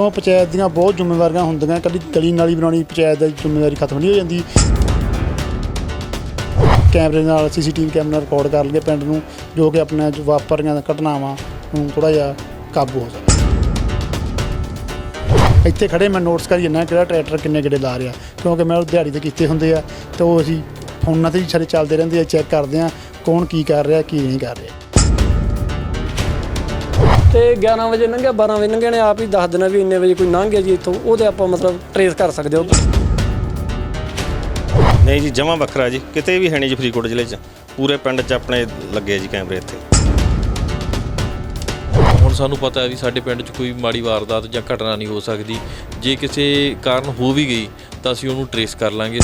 ਕਿਉਂ ਪੰਚਾਇਤ ਦੀਆਂ ਬਹੁਤ ਜ਼ਿੰਮੇਵਾਰੀਆਂ ਹੁੰਦੀਆਂ ਕੱਲੀ ਗਲੀ ਨਾਲੀ ਬਣਾਉਣੀ, ਪੰਚਾਇਤ ਦੀ ਜ਼ਿੰਮੇਵਾਰੀ ਖਤਮ ਨਹੀਂ ਹੋ ਜਾਂਦੀ। ਕੈਮਰੇ ਨਾਲ ਸੀਸੀਟੀਵੀ ਕੈਮਰਾ ਨਾਲ ਰਿਕਾਰਡ ਕਰ ਲਈਏ ਪਿੰਡ ਨੂੰ, ਜੋ ਕਿ ਆਪਣੇ ਜੋ ਵਾਪਰੀਆਂ ਘਟਨਾਵਾਂ ਨੂੰ ਥੋੜਾ ਜਿਹਾ ਕਾਬੂ ਹੋ ਸਕੇ ਇੱਥੇ ਖੜੇ ਮੈਂ ਨੋਟਸ ਕਰੀ ਜੰਨਾ ਕਿਹੜਾ ਟਰੈਕਟਰ ਕਿੰਨੇ ਗੇੜੇ ਲਾ ਰਿਹਾ, ਕਿਉਂਕਿ ਮੈਂ ਉਹ ਦਿਹਾੜੀ ਤੇ ਕੀਤੇ ਹੁੰਦੇ ਆ, ਤੇ ਉਹ ਅਸੀਂ ਫੋਨਾਂ ਤੇ ਹੀ ਸਾਰੇ ਚੱਲਦੇ ਰਹਿੰਦੇ ਆ ਚੈੱਕ ਕਰਦੇ ਆ, ਕੌਣ ਕੀ ਕਰ ਰਿਹਾ, ਕੀ ਨਹੀਂ ਕਰ ਰਿਹਾ। ਤੇ 11 ਵਜੇ ਲੰਘਿਆ 12 ਵਜੇ ਲੰਘਿਆ ਨੇ ਆਪ ਹੀ ਦੱਸ ਦੇਣਾ ਵੀ ਇੰਨੇ ਵਜੇ ਕੋਈ ਲੰਘ ਗਿਆ ਜੀ ਇੱਥੋਂ ਉਹਦੇ ਆਪਾਂ ਮਤਲਬ ਟਰੇਸ ਕਰ ਸਕਦੇ ਹੋ ਨਹੀਂ ਜੀ ਜਮਾ ਵੱਖਰਾ ਜੀ ਕਿਤੇ ਵੀ ਹੈ ਨਹੀਂ ਜੀ ਫਰੀਦਕੋਟ ਜ਼ਿਲ੍ਹੇ 'ਚ। ਪੂਰੇ ਪਿੰਡ 'ਚ ਆਪਣੇ ਲੱਗੇ ਜੀ ਕੈਮਰੇ ਇੱਥੇ। ਹੁਣ ਸਾਨੂੰ ਪਤਾ ਹੈ ਵੀ ਸਾਡੇ ਪਿੰਡ 'ਚ ਕੋਈ ਮਾੜੀ ਵਾਰਦਾਤ ਜਾਂ ਘਟਨਾ ਨਹੀਂ ਹੋ ਸਕਦੀ। ਜੇ ਕਿਸੇ ਕਾਰਨ ਹੋ ਵੀ ਗਈ ਤਾਂ ਅਸੀਂ ਉਹਨੂੰ ਟਰੇਸ ਕਰ ਲਾਂਗੇ।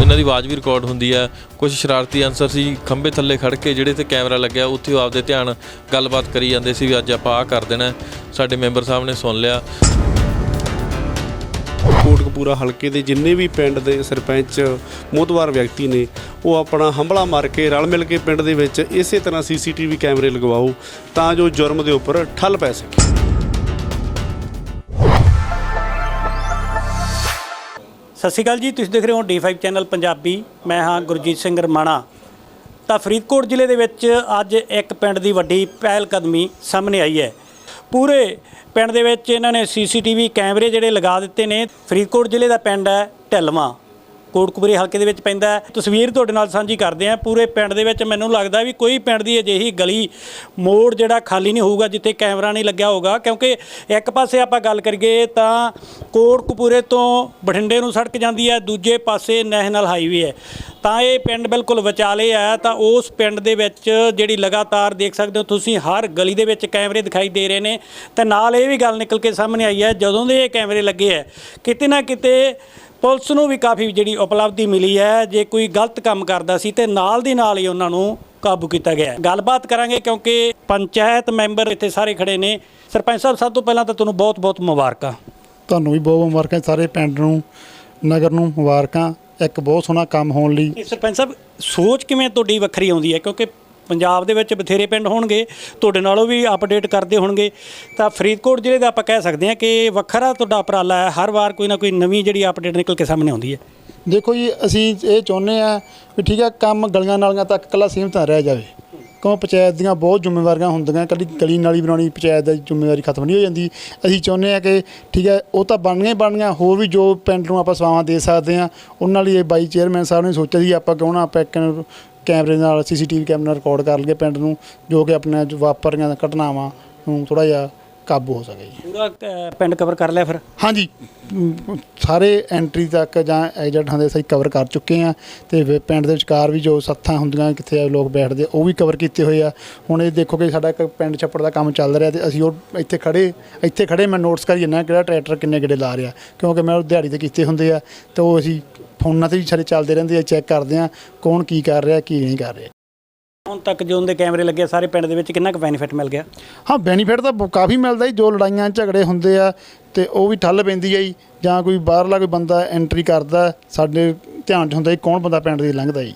ਇਹਨਾਂ ਦੀ ਆਵਾਜ਼ ਵੀ ਰਿਕਾਰਡ ਹੁੰਦੀ ਹੈ ਕੁਝ ਸ਼ਰਾਰਤੀ ਅਨਸਰ ਸੀ, ਖੰਭੇ ਥੱਲੇ ਖੜ ਕੇ ਜਿਹੜੇ ਤੇ ਕੈਮਰਾ ਲੱਗਿਆ, ਉੱਥੇ ਉਹ ਆਪਦੇ ਧਿਆਨ ਗੱਲਬਾਤ ਕਰੀ ਜਾਂਦੇ ਸੀ ਵੀ ਅੱਜ ਆਪਾਂ ਆਹ ਕਰ ਦੇਣਾ। ਸਾਡੇ ਮੈਂਬਰ ਸਾਹਿਬ ਨੇ ਸੁਣ ਲਿਆ। ਕੋਟਕਪੂਰਾ ਹਲਕੇ ਦੇ ਜਿੰਨੇ ਵੀ ਪਿੰਡ ਦੇ ਸਰਪੰਚ ਮੋਤਵਾਰ ਵਿਅਕਤੀ ਨੇ, ਉਹ ਆਪਣਾ ਹੰਬਲਾ ਮਾਰ ਕੇ ਰਲ ਮਿਲ ਕੇ ਪਿੰਡ ਦੇ ਵਿੱਚ ਇਸੇ ਤਰ੍ਹਾਂ ਸੀਸੀਟੀਵੀ ਕੈਮਰੇ ਲਗਵਾਓ ਤਾਂ ਜੋ ਜੁਰਮ ਦੇ ਉੱਪਰ ਠੱਲ ਪੈ ਸਕੇ। ਸਤਿ ਸ਼੍ਰੀ ਅਕਾਲ ਜੀ, ਤੁਸੀਂ ਦੇਖ ਰਹੇ ਹੋ D5 ਚੈਨਲ ਪੰਜਾਬੀ। ਮੈਂ ਹਾਂ ਗੁਰਜੀਤ ਸਿੰਘ ਰਮਾਣਾ। ਤਾਂ ਫਰੀਦਕੋਟ ਜ਼ਿਲ੍ਹੇ ਦੇ ਵਿੱਚ ਅੱਜ ਇੱਕ ਪਿੰਡ ਦੀ ਵੱਡੀ ਪਹਿਲ ਕਦਮੀ ਸਾਹਮਣੇ ਆਈ ਹੈ। ਪੂਰੇ ਪਿੰਡ ਦੇ ਵਿੱਚ ਇਹਨਾਂ ਨੇ ਸੀਸੀਟੀਵੀ ਕੈਮਰੇ ਜਿਹੜੇ ਲਗਾ ਦਿੱਤੇ ਨੇ। ਫਰੀਦਕੋਟ ਜ਼ਿਲ੍ਹੇ ਦਾ ਪਿੰਡ ਹੈ ਢਿਲਵਾਂ। ਕੋਟਕਪੂਰੇ ਹਲਕੇ ਦੇ ਵਿੱਚ ਪੈਂਦਾ ਹੈ। ਤਸਵੀਰ ਤੁਹਾਡੇ ਨਾਲ ਸਾਂਝੀ ਕਰਦੇ ਹਾਂ। ਪੂਰੇ ਪਿੰਡ ਦੇ ਵਿੱਚ ਮੈਨੂੰ ਲੱਗਦਾ ਵੀ ਕੋਈ ਪਿੰਡ ਦੀ ਅਜਿਹੀ ਗਲੀ, ਮੋੜ ਜਿਹੜਾ ਖਾਲੀ ਨਹੀਂ ਹੋਊਗਾ, ਜਿੱਥੇ ਕੈਮਰਾ ਨਹੀਂ ਲੱਗਿਆ ਹੋਊਗਾ। ਕਿਉਂਕਿ ਇੱਕ ਪਾਸੇ ਆਪਾਂ ਗੱਲ ਕਰੀਏ ਤਾਂ ਕੋਟਕਪੂਰੇ ਤੋਂ ਬਠਿੰਡੇ ਨੂੰ ਸੜਕ ਜਾਂਦੀ ਹੈ, ਦੂਜੇ ਪਾਸੇ ਨੈਸ਼ਨਲ ਹਾਈਵੇ ਹੈ। ਤਾਂ ਇਹ ਪਿੰਡ ਬਿਲਕੁਲ ਵਿਚਾਲੇ ਆ ਤਾਂ ਉਸ ਪਿੰਡ ਦੇ ਵਿੱਚ ਜਿਹੜੀ ਲਗਾਤਾਰ ਦੇਖ ਸਕਦੇ ਹੋ ਤੁਸੀਂ, ਹਰ ਗਲੀ ਦੇ ਵਿੱਚ ਕੈਮਰੇ ਦਿਖਾਈ ਦੇ ਰਹੇ ਨੇ। ਤੇ ਨਾਲ ਇਹ ਵੀ ਗੱਲ ਨਿਕਲ ਕੇ ਸਾਹਮਣੇ ਆਈ ਹੈ, ਜਦੋਂ ਦੇ ਇਹ ਕੈਮਰੇ ਲੱਗੇ ਹੈ, ਕਿਤੇ ਨਾ ਕਿਤੇ ਪੁਲਿਸ ਨੂੰ ਵੀ ਕਾਫੀ ਜਿਹੜੀ ਉਪਲਬਧੀ ਮਿਲੀ ਹੈ। ਜੇ ਕੋਈ ਗਲਤ ਕੰਮ ਕਰਦਾ ਸੀ ਤੇ ਨਾਲ ਦੀ ਨਾਲ ਹੀ ਉਹਨਾਂ ਨੂੰ ਕਾਬੂ ਕੀਤਾ ਗਿਆ। ਗੱਲਬਾਤ ਕਰਾਂਗੇ ਕਿਉਂਕਿ ਪੰਚਾਇਤ ਮੈਂਬਰ ਇੱਥੇ ਸਾਰੇ ਖੜੇ ਨੇ। ਸਰਪੰਚ ਸਾਹਿਬ ਸਭ ਤੋਂ ਪਹਿਲਾਂ ਤਾਂ ਤੁਹਾਨੂੰ ਬਹੁਤ-ਬਹੁਤ ਮੁਬਾਰਕਾਂ। ਤੁਹਾਨੂੰ ਵੀ ਬਹੁਤ ਮੁਬਾਰਕਾਂ। ਸਾਰੇ ਪਿੰਡ ਨੂੰ ਨਗਰ ਨੂੰ ਮੁਬਾਰਕਾਂ। ਇੱਕ ਬਹੁਤ ਸੋਹਣਾ ਕੰਮ ਹੋਣ ਲਈ। ਸਰਪੰਚ ਸਾਹਿਬ ਸੋਚ ਕਿਵੇਂ ਤੁਹਾਡੀ ਵੱਖਰੀ ਆਉਂਦੀ ਹੈ? ਕਿਉਂਕਿ ਪੰਜਾਬ ਦੇ ਵਿੱਚ ਬਥੇਰੇ ਪਿੰਡ ਹੋਣਗੇ, ਤੁਹਾਡੇ ਨਾਲੋਂ ਵੀ ਅਪਡੇਟ ਕਰਦੇ ਹੋਣਗੇ। ਤਾਂ ਫਰੀਦਕੋਟ ਜ਼ਿਲ੍ਹੇ ਦਾ ਆਪਾਂ ਕਹਿ ਸਕਦੇ ਹਾਂ ਕਿ ਵੱਖਰਾ ਤੁਹਾਡਾ ਉਪਰਾਲਾ ਹੈ, ਹਰ ਵਾਰ ਕੋਈ ਨਾ ਕੋਈ ਨਵੀਂ ਜਿਹੜੀ ਅਪਡੇਟ ਨਿਕਲ ਕੇ ਸਾਹਮਣੇ ਆਉਂਦੀ ਹੈ। ਦੇਖੋ ਜੀ, ਅਸੀਂ ਇਹ ਚਾਹੁੰਦੇ ਆ ਵੀ ਠੀਕ ਹੈ, ਕੰਮ ਗਲੀਆਂ ਨਾਲੀਆਂ ਤੱਕ ਇਕੱਲਾ ਸੀਮਤ ਨਾ ਰਹਿ ਜਾਵੇ। ਕਿਉਂ ਪੰਚਾਇਤ ਦੀਆਂ ਬਹੁਤ ਜ਼ਿੰਮੇਵਾਰੀਆਂ ਹੁੰਦੀਆਂ ਕੱਲੀ ਗਲੀ ਨਾਲੀ ਬਣਾਉਣੀ, ਪੰਚਾਇਤ ਦੀ ਜ਼ਿੰਮੇਵਾਰੀ ਖਤਮ ਨਹੀਂ ਹੋ ਜਾਂਦੀ। ਅਸੀਂ ਚਾਹੁੰਦੇ ਆ ਕਿ ਠੀਕ ਹੈ, ਉਹ ਤਾਂ ਬਣਨੀਆਂ ਹੀ ਬਣਨੀਆਂ, ਹੋਰ ਵੀ ਜੋ ਪਿੰਡ ਨੂੰ ਆਪਾਂ ਸੇਵਾਵਾਂ ਦੇ ਸਕਦੇ ਆ ਉਹਨਾਂ ਲਈ ਇਹ ਬਾਈ ਚੇਅਰਮੈਨ ਸਾਹਿਬ ਨੇ ਸੋਚਿਆ ਸੀ, ਆਪਾਂ ਕਿਉਂ ਨਾ ਆਪਾਂ ਇੱਕ ਕੈਮਰੇ ਨਾਲ ਸੀਸੀਟੀਵੀ ਕੈਮਰਾ ਨਾਲ ਰਿਕਾਰਡ ਕਰ ਲਈਏ ਪਿੰਡ ਨੂੰ ਜੋ ਕਿ ਆਪਣੇ ਜੋ ਵਾਪਰੀਆਂ ਘਟਨਾਵਾਂ ਨੂੰ ਥੋੜਾ ਜਿਹਾ ਕਾਬੂ ਹੋ ਸਕੇ ਜੀ। ਪੂਰਾ ਅ, ਪਿੰਡ ਕਵਰ ਕਰ ਲਿਆ ਫਿਰ? ਹਾਂਜੀ। ਅਮ, ਸਾਰੇ ਐਂਟਰੀ ਤੱਕ ਜਾਂ ਐਜੈਂਟ ਦੇ ਅਸੀਂ ਕਵਰ ਕਰ ਚੁੱਕੇ ਆ ਤੇ ਪਿੰਡ ਦੇ ਵਿਚਕਾਰ ਵੀ ਜੋ ਸੱਥਾਂ ਹੁੰਦੀਆਂ ਕਿੱਥੇ ਲੋਕ ਬੈਠਦੇ ਉਹ ਵੀ ਕਵਰ ਕੀਤੇ ਹੋਏ ਆ। ਹੁਣ ਇਹ ਦੇਖੋ ਕਿ ਸਾਡਾ ਇੱਕ ਪਿੰਡ ਛੱਪੜ ਦਾ ਕੰਮ ਚੱਲ ਰਿਹਾ ਤੇ ਅਸੀਂ ਉਹ ਇੱਥੇ ਖੜੇ ਇੱਥੇ ਖੜੇ ਮੈਂ ਨੋਟਸ ਕਰੀ ਜੰਨਾ ਕਿਹੜਾ ਟਰੈਕਟਰ ਕਿੰਨੇ ਗੇੜੇ ਲਾ ਰਿਹਾ ਕਿਉਂਕਿ ਮੈਂ ਉਹ ਦਿਹਾੜੀ ਤੇ ਕੀਤੇ ਹੁੰਦੇ ਆ ਤੇ ਉਹ ਅਸੀਂ ਫੋਨਾਂ ਤੇ ਹੀ ਸਾਰੇ ਚੱਲਦੇ ਰਹਿੰਦੇ ਆ ਚੈੱਕ ਕਰਦੇ ਆ ਕੌਣ ਕੀ ਕਰ ਰਿਹਾ ਕੀ ਨਹੀਂ ਕਰ ਰਿਹਾ। ਹੁਣ ਤੱਕ ਜੋ ਉਹਦੇ ਕੈਮਰੇ ਲੱਗੇ ਸਾਰੇ ਪਿੰਡ ਦੇ ਵਿੱਚ ਕਿੰਨਾ ਕੁ ਬੈਨੀਫਿਟ ਮਿਲ ਗਿਆ? ਹਾਂ ਬੈਨੀਫਿਟ ਤਾਂ ਬ- ਕਾਫੀ ਮਿਲਦਾ ਜੀ ਜੋ ਲੜਾਈਆਂ ਝਗੜੇ ਹੁੰਦੇ ਆ ਤੇ ਉਹ ਵੀ ਠੱਲ ਪੈਂਦੀ ਹੈ ਜੀ ਜਾਂ ਕੋਈ ਬਾਹਰਲਾ ਕੋਈ ਬੰਦਾ ਐਂਟਰੀ ਕਰਦਾ ਸਾਡੇ ਧਿਆਨ 'ਚ ਹੁੰਦਾ ਜੀ ਕੌਣ ਬੰਦਾ ਪਿੰਡ ਦੀ ਲੰਘਦਾ ਜੀ।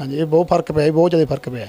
ਹਾਂਜੀ ਇਹ ਬਹੁਤ ਫ਼ਰਕ ਪਿਆ ਜੀ ਬਹੁਤ ਜ਼ਿਆਦਾ ਫ਼ਰਕ ਪਿਆ।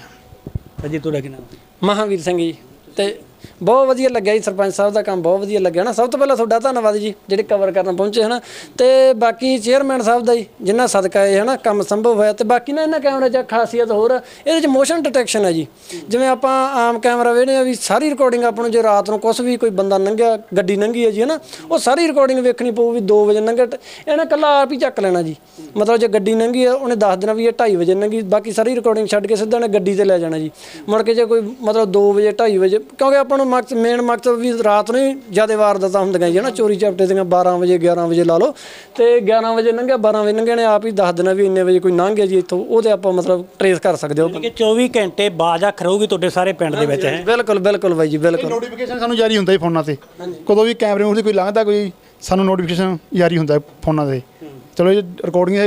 ਅਜੀ ਤੁਹਾਡਾ ਕੀ ਨਾਮ? ਮਹਾਵੀਰ ਸਿੰਘ ਜੀ ਤੇ ਬਹੁਤ ਵਧੀਆ ਲੱਗਿਆ ਜੀ ਸਰਪੰਚ ਸਾਹਿਬ ਦਾ ਕੰਮ ਬਹੁਤ ਵਧੀਆ ਲੱਗਿਆ ਨਾ। ਸਭ ਤੋਂ ਪਹਿਲਾਂ ਤੁਹਾਡਾ ਧੰਨਵਾਦ ਜੀ ਜਿਹੜੇ ਕਵਰ ਕਰਨ ਪਹੁੰਚੇ ਹਨਾ। ਤੇ ਬਾਕੀ ਚੇਅਰਮੈਨ ਸਾਹਿਬ ਦਾ ਜੀ ਜਿੰਨਾ ਸਦਕਾ ਇਹ ਹਨਾ ਕੰਮ ਸੰਭਵ ਹੋਇਆ। ਤੇ ਬਾਕੀ ਨਾ ਇਹਨਾਂ ਕੈਮਰੇ 'ਚ ਖਾਸੀਅਤ ਹੋਰ ਆ, ਇਹਦੇ 'ਚ ਮੋਸ਼ਨ ਡਿਟੈਕਸ਼ਨ ਹੈ ਜੀ। ਜਿਵੇਂ ਆਪਾਂ ਆਮ ਕੈਮਰਾ ਵੇਖਦੇ ਆ ਵੀ ਸਾਰੀ ਰਿਕਾਰਡਿੰਗ ਆਪਾਂ ਨੂੰ ਜੇ ਰਾਤ ਨੂੰ ਕੁਝ ਵੀ ਕੋਈ ਬੰਦਾ ਲੰਘਿਆ ਗੱਡੀ ਲੰਘੀ ਹੈ ਜੀ ਹਨਾ ਉਹ ਸਾਰੀ ਰਿਕਾਰਡਿੰਗ ਵੇਖਣੀ ਪਊ ਵੀ 2 ਵਜੇ ਲੰਘਿਆ ਤੇ ਇਹਨੇ ਕੱਲਾ ਆਪ ਹੀ ਚੱਕ ਲੈਣਾ ਜੀ। ਮਤਲਬ ਜੇ ਗੱਡੀ ਲੰਘੀ ਹੈ ਉਹਨੇ ਦੱਸ ਦੇਣਾ ਵੀ ਇਹ 2:30 ਵਜੇ ਲੰਘੀ ਬਾਕੀ ਸਾਰੀ ਰਿਕਾਰਡਿੰਗ ਛੱਡ ਕੇ ਸਿੱਧਾ ਨੇ ਗੱਡੀ ਤੇ ਲੈ ਜਾਣਾ ਜੀ। ਮੁੜ ਕੇ ਜੇ ਕੋਈ ਮਤਲਬ 2 ਵਜੇ 2:30 ਵਜੇ ਕਿਉਂਕਿ ਆਪਾਂ ਨੂੰ ਮਕਸਦ ਮੇਨ ਮਕਸਦ ਵੀ ਰਾਤ ਨੂੰ ਹੀ ਜ਼ਿਆਦਾ ਵਾਰਦਾਤਾਂ ਹੁੰਦੀਆਂ ਜੀ ਹਨਾ? ਚੋਰੀ ਚਾਪਟੇ ਦੀਆਂ 12 ਵਜੇ 11 ਵਜੇ ਲਾ ਲਓ। ਤੇ 11 ਵਜੇ ਲੰਘਿਆ 12 ਵਜੇ ਲੰਘਿਆ ਨੇ ਆਪ ਹੀ ਦੱਸ ਦੇਣਾ ਵੀ ਇੰਨੇ ਵਜੇ ਕੋਈ ਲੰਘ ਗਿਆ ਜੀ ਇੱਥੋਂ ਉਹਦੇ ਆਪਾਂ ਮਤਲਬ ਟਰੇਸ ਕਰ ਸਕਦੇ ਹੋ। ਕਿ 24 ਘੰਟੇ ਬਾਜ ਅੱਖ ਰਹੂਗੀ ਤੁਹਾਡੇ ਸਾਰੇ ਪਿੰਡ ਦੇ ਵਿੱਚ ਹੈ? ਬਿਲਕੁਲ ਬਿਲਕੁਲ ਬਾਈ ਜੀ ਬਿਲਕੁਲ। ਨੋਟੀਫਿਕੇਸ਼ਨ ਸਾਨੂੰ ਜਾਰੀ ਹੁੰਦਾ ਜੀ ਫੋਨਾਂ ਤੇ। ਕਦੋਂ ਵੀ ਕੈਮਰੇ ਨੂੰ ਕੋਈ ਲੰਘਦਾ ਕੋਈ ਸਾਨੂੰ ਨੋਟੀਫਿਕੇਸ਼ਨ ਜਾਰੀ ਹੁੰਦਾ ਫੋਨਾਂ ਤੇ। ਚਲੋ ਇਹ ਰਿਕਾਰਡਿੰਗ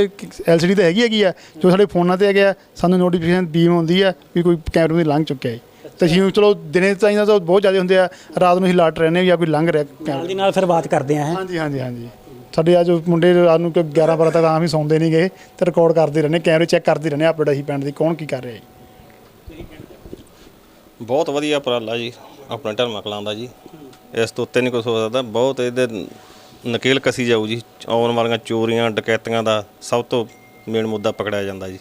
ਐਲਸੀਡੀ ਤੇ ਹੈਗੀ ਹੈਗੀ ਆ ਜੋ ਸਾਡੇ ਫੋਨਾਂ ਤੇ ਹੈਗੇ ਆ ਸਾਨੂੰ ਨੋਟੀਫਿਕੇਸ਼ਨ ਬੀਮ ਹੁੰਦੀ ਆ ਵੀ ਕੋਈ ਕੈਮਰੇ ਨੂੰ ਲੰਘ ਚੁੱਕਿਆ ਹੈ ਤੇ ਅਸੀਂ ਚਲੋ ਦਿਨੇ ਚਾਹੀਦਾ ਤਾਂ ਬਹੁਤ ਜ਼ਿਆਦਾ ਹੁੰਦੇ ਆ ਰਾਤ ਨੂੰ ਅਸੀਂ ਲਾਟ ਰਹਿੰਦੇ ਜਾਂ ਕੋਈ ਲੰਘ ਰਿਹਾ ਨਾਲ ਦੀ ਨਾਲ ਫਿਰ ਬਾਤ ਕਰਦੇ ਆ ਹੈਂ। ਹਾਂਜੀ ਹਾਂਜੀ ਹਾਂਜੀ। ਸਾਡੇ ਅੱਜ ਮੁੰਡੇ ਰਾਤ ਨੂੰ 11 12 ਤੱਕ ਆਮ ਹੀ ਸੌਂਦੇ ਨਹੀਂ ਗਏ ਤੇ ਰਿਕਾਰਡ ਕਰਦੇ ਰਹਿੰਦੇ ਕੈਮਰੇ ਚੈੱਕ ਕਰਦੇ ਰਹਿੰਦੇ ਅਪਡੇਟ ਅਸੀਂ ਪਿੰਡ ਦੀ ਕੌਣ ਕੀ ਕਰ ਰਿਹਾ ਜੀ? ਬਹੁਤ ਵਧੀਆ ਉਪਰਾਲਾ ਜੀ ਆਪਣੇ ਢਲਮਾ ਕਲਾਂ ਦਾ ਜੀ। ਇਸ ਤੋਂ ਉੱਤੇ ਨਹੀਂ ਕੁਝ ਹੋ ਸਕਦਾ ਬਹੁਤ ਇਹਦੇ ਨਕੇਲ ਕਸੀ ਜਾਊ ਜੀ ਆਉਣ ਵਾਲੀਆਂ ਚੋਰੀਆਂ ਡਕੈਤੀਆਂ ਦਾ ਸਭ ਤੋਂ ਮੇਨ ਮੁੱਦਾ ਪਕੜਿਆ ਜਾਂਦਾ ਜੀ।